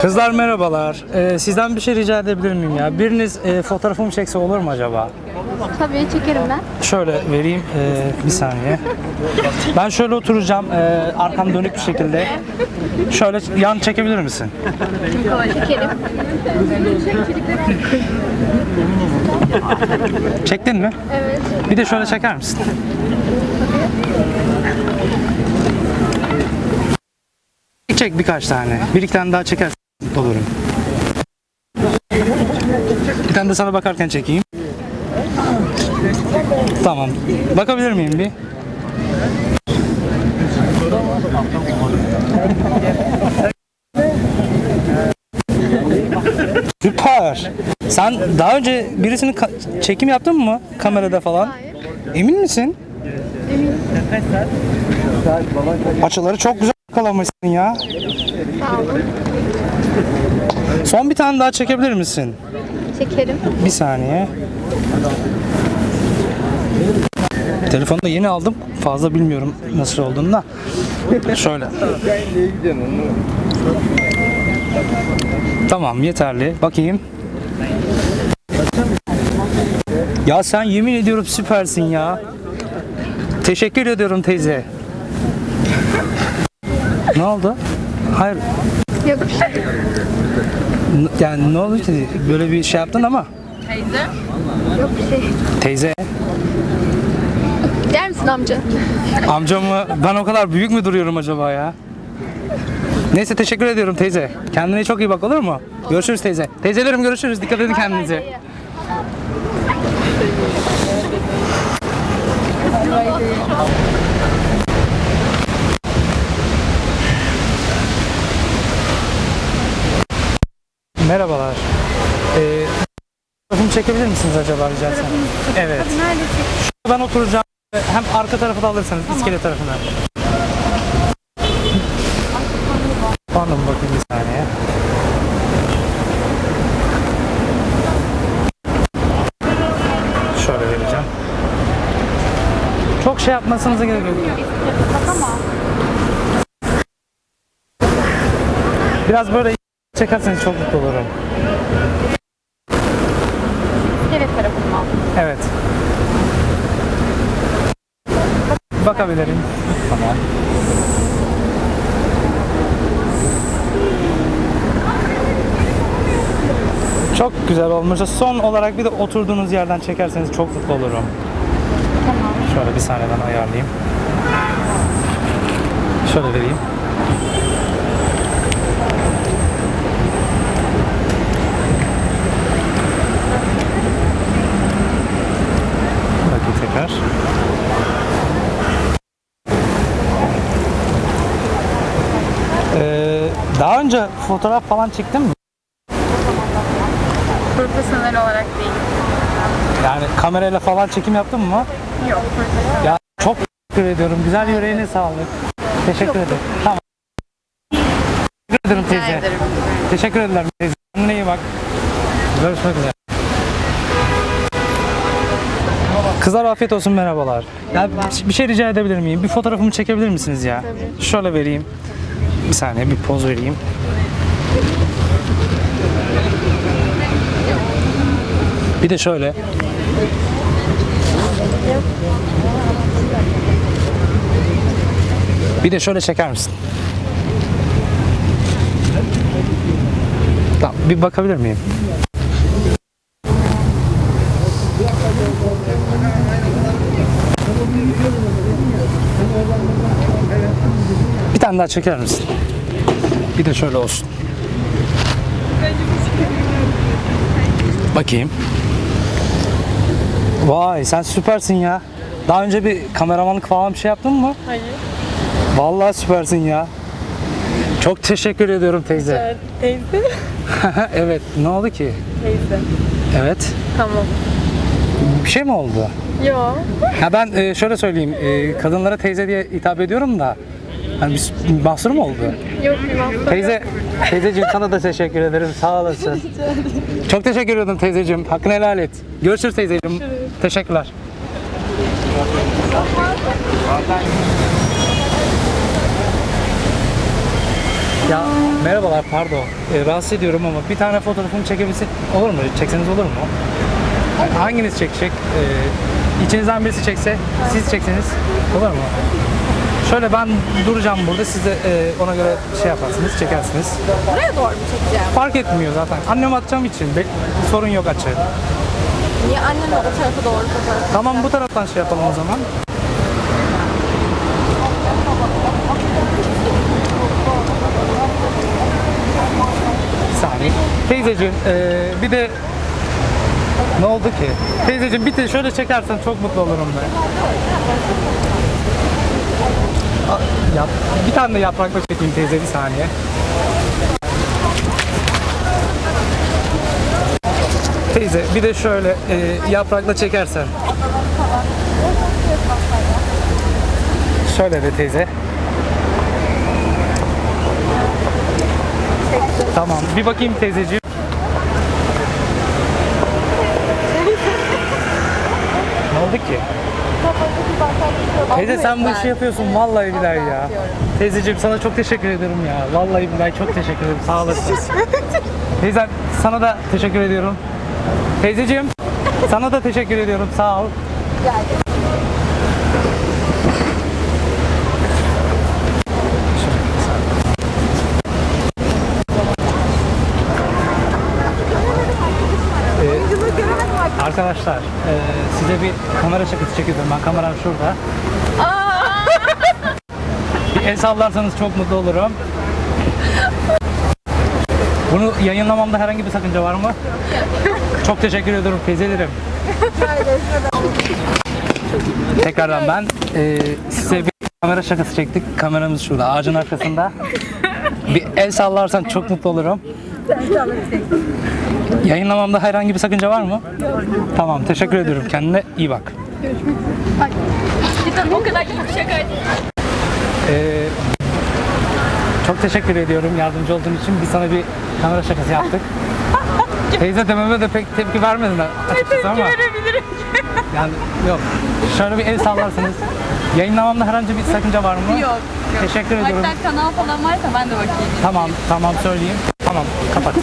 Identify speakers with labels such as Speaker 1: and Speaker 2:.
Speaker 1: Kızlar merhabalar. Ee, sizden bir şey rica edebilir miyim ya? Biriniz e, fotoğrafımı çekse olur mu acaba?
Speaker 2: Tabii çekerim ben.
Speaker 1: Şöyle vereyim ee, bir saniye. Ben şöyle oturacağım ee, arkam dönük bir şekilde. Şöyle yan çekebilir misin?
Speaker 2: Çekerim.
Speaker 1: Çektin mi?
Speaker 2: Evet.
Speaker 1: Bir de şöyle çeker misin? Çek birkaç tane. Bir iki tane daha çekersen mutlu olurum. Bir tane de sana bakarken çekeyim. Tamam. Bakabilir miyim bir? Süper. Sen daha önce birisinin ka- çekim yaptın mı kamerada falan?
Speaker 2: Hayır.
Speaker 1: Emin misin? Açıları çok güzel yakalamışsın ya.
Speaker 2: Sağ olun.
Speaker 1: Son bir tane daha çekebilir misin?
Speaker 2: Çekerim.
Speaker 1: Bir saniye. Telefonu da yeni aldım. Fazla bilmiyorum nasıl olduğunu da. Şöyle. Tamam yeterli. Bakayım. Ya sen yemin ediyorum süpersin ya. Teşekkür ediyorum teyze. Ne oldu? Hayır.
Speaker 2: Yok bir şey.
Speaker 1: Yani ne oldu ki? Böyle bir şey yaptın ama.
Speaker 2: Yok bir şey.
Speaker 1: Teyze.
Speaker 2: Gider misin amca?
Speaker 1: Amcamı ben o kadar büyük mü duruyorum acaba ya? Neyse teşekkür ediyorum teyze. Kendine çok iyi bak olur mu? Görüşürüz teyze. Teyzelerim görüşürüz. Dikkat edin kendinize. Merhabalar. Ee, fotoğrafımı çekebilir misiniz acaba rica etsem? Evet.
Speaker 2: Nerede çek?
Speaker 1: Ben oturacağım. Hem arka tarafı da alırsanız iskele tarafına. Pardon bakayım bir saniye. Şöyle vereceğim. Çok şey yapmasınıza gerek yok. Biraz böyle çekerseniz çok mutlu olurum.
Speaker 2: Evet tarafından.
Speaker 1: Evet. Bakabilirim. Tamam. Çok güzel olmuş. Son olarak bir de oturduğunuz yerden çekerseniz çok mutlu olurum.
Speaker 2: Tamam.
Speaker 1: Şöyle bir saniye ben ayarlayayım. Şöyle vereyim. Bakayım tekrar. Ee, önce fotoğraf falan çektin mi?
Speaker 2: Profesyonel olarak değil.
Speaker 1: Yani kamerayla falan çekim yaptın mı?
Speaker 2: Yok profesyonel.
Speaker 1: Ya çok teşekkür ediyorum. Güzel yüreğine sağlık. Teşekkür ederim. Tamam. Teşekkür ederim teyze.
Speaker 2: ederim.
Speaker 1: Teşekkür ederim teyze. Kendine iyi bak. Görüşmek üzere. Kızlar afiyet olsun merhabalar. Ya bir şey rica edebilir miyim? Bir fotoğrafımı çekebilir misiniz ya? Şöyle vereyim. Bir saniye bir poz vereyim. Bir de şöyle. Bir de şöyle çeker misin? Tamam, bir bakabilir miyim? Bir tane daha çeker misin? Bir de şöyle olsun. Bakayım. Vay sen süpersin ya. Daha önce bir kameramanlık falan bir şey yaptın mı?
Speaker 3: Hayır.
Speaker 1: Vallahi süpersin ya. Çok teşekkür ediyorum teyze.
Speaker 3: Teyze.
Speaker 1: evet, ne oldu ki?
Speaker 3: Teyze.
Speaker 1: Evet.
Speaker 3: Tamam.
Speaker 1: Bir şey mi oldu?
Speaker 3: Yo.
Speaker 1: Ha ben e, şöyle söyleyeyim. e, kadınlara teyze diye hitap ediyorum da. Hani bir, mahsur mu oldu?
Speaker 3: Yok bir mahsur.
Speaker 1: Teyze, teyzeciğim sana da teşekkür ederim. Sağ olasın. Çok teşekkür ederim teyzeciğim. Hakkını helal et. Görüşürüz teyzeciğim. Teşekkürler. Ya merhabalar pardon. Ee, rahatsız ediyorum ama bir tane fotoğrafımı çekebilsek olur mu? Çekseniz olur mu? Hanginiz çekecek? Ee, içinizden birisi çekse, siz çekseniz olur mu? Şöyle ben duracağım burada. Siz de e, ona göre şey yaparsınız, çekersiniz.
Speaker 3: Buraya doğru mu çekeceğim?
Speaker 1: Fark etmiyor zaten. Annem atacağım için be- sorun yok açı.
Speaker 3: Niye annemle o tarafa doğru fotoğraf?
Speaker 1: Tamam bu taraftan şey yapalım o zaman. Bir saniye. Teyzeciğim eee, bir de ne oldu ki? Teyzeciğim bir de şöyle çekersen çok mutlu olurum ben. Yap, bir tane de yaprakla çekeyim teyze bir saniye. Teyze bir de şöyle eee, yaprakla çekersen. Şöyle de teyze. Tamam. Bir bakayım teyzeciğim. ne oldu ki? Teyze sen bu işi yapıyorsun vallahi billahi ya. Teyzeciğim sana çok teşekkür ederim ya. Vallahi billahi çok teşekkür ederim. Sağ olasın. Teyzem sana da teşekkür ediyorum. Teyzeciğim sana da teşekkür ediyorum. Sağ ol. Arkadaşlar eee, size bir kamera şakası çekiyorum. Ben kameram şurada. bir el sallarsanız çok mutlu olurum. Bunu yayınlamamda herhangi bir sakınca var mı? Çok teşekkür ediyorum teyzelerim. Tekrardan ben eee, size bir kamera şakası çektik. Kameramız şurada ağacın arkasında. Bir el sallarsan çok mutlu olurum. Yayınlamamda herhangi bir sakınca var mı? Tamam, teşekkür ediyorum. Kendine iyi bak.
Speaker 2: o kadar kötü bir şakaydı.
Speaker 1: Ee, çok teşekkür ediyorum yardımcı olduğun için. Biz sana bir kamera şakası yaptık. Teyze dememe de pek tepki vermedin açıkçası ama.
Speaker 2: Verebilirim.
Speaker 1: Yani yok. Şöyle bir el sallarsınız. Yayınlamamda herhangi bir sakınca var mı?
Speaker 2: Yok.
Speaker 1: Teşekkür ediyorum.
Speaker 2: Hatta kanal falan varsa ben de bakayım.
Speaker 1: Tamam, tamam söyleyeyim. Tamam, kapat.